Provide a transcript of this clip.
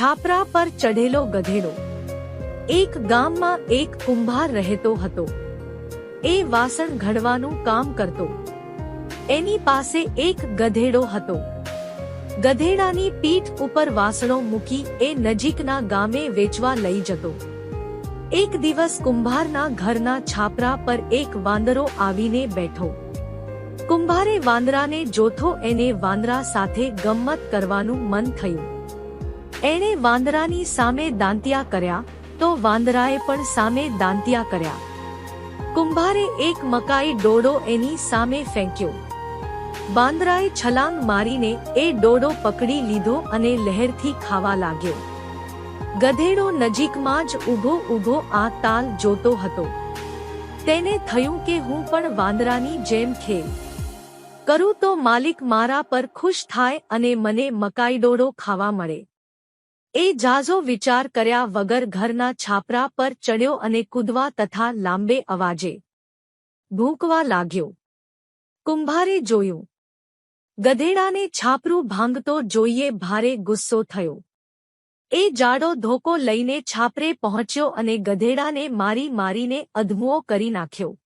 છાપરા પર ચઢેલો ગધેડો. એક ગામમાં એક કુંભાર રહેતો હતો. એ વાસણ ઘડવાનું કામ કરતો. એની પાસે એક ગધેડો હતો. ગધેડાની પીઠ ઉપર વાસણો મૂકી એ નજીકના ગામે વેચવા લઈ જતો. એક દિવસ કુંભારના ઘરના છાપરા પર એક વાંદરો આવીને બેઠો. કુંભારે વાંદરાને જોથો એને વાંદરા સાથે ગમ્મત કરવાનું મન થયું. એણે વાંદરાની સામે દાંતિયા કર્યા, તો વાંદરાએ પણ સામે દાંતિયા કર્યા. કુંભારે એક મકાઈ ડોડો એની સામે ફેંક્યો. વાંદરાએ છલાંગ મારીને એ ડોડો પકડી લીધો અને લહેરથી ખાવા લાગ્યો. ગધેડો નજીકમાં જ ઊભો ઊભો આ તાલ જોતો હતો. તેને થયું કે હું પણ વાંદરાની જેમ ખેલ. કરું તો માલિક મારા પર ખુશ થાય અને મને મકાઈ ડોડો ખાવા મળે. એ જાજો વિચાર કર્યા વગર ઘરના છાપરા પર ચડ્યો અને કૂદવા તથા લાંબે અવાજે ભૂંકવા લાગ્યો. કુંભારે જોયું. ગધેડાને છાપરું ભાંગતો જોઈએ ભારે ગુસ્સો થયો. એ જાડો ધોકો લઈને છાપરે પહોંચ્યો અને ગધેડાને મારી મારીને અધમુઓ કરી નાખ્યો.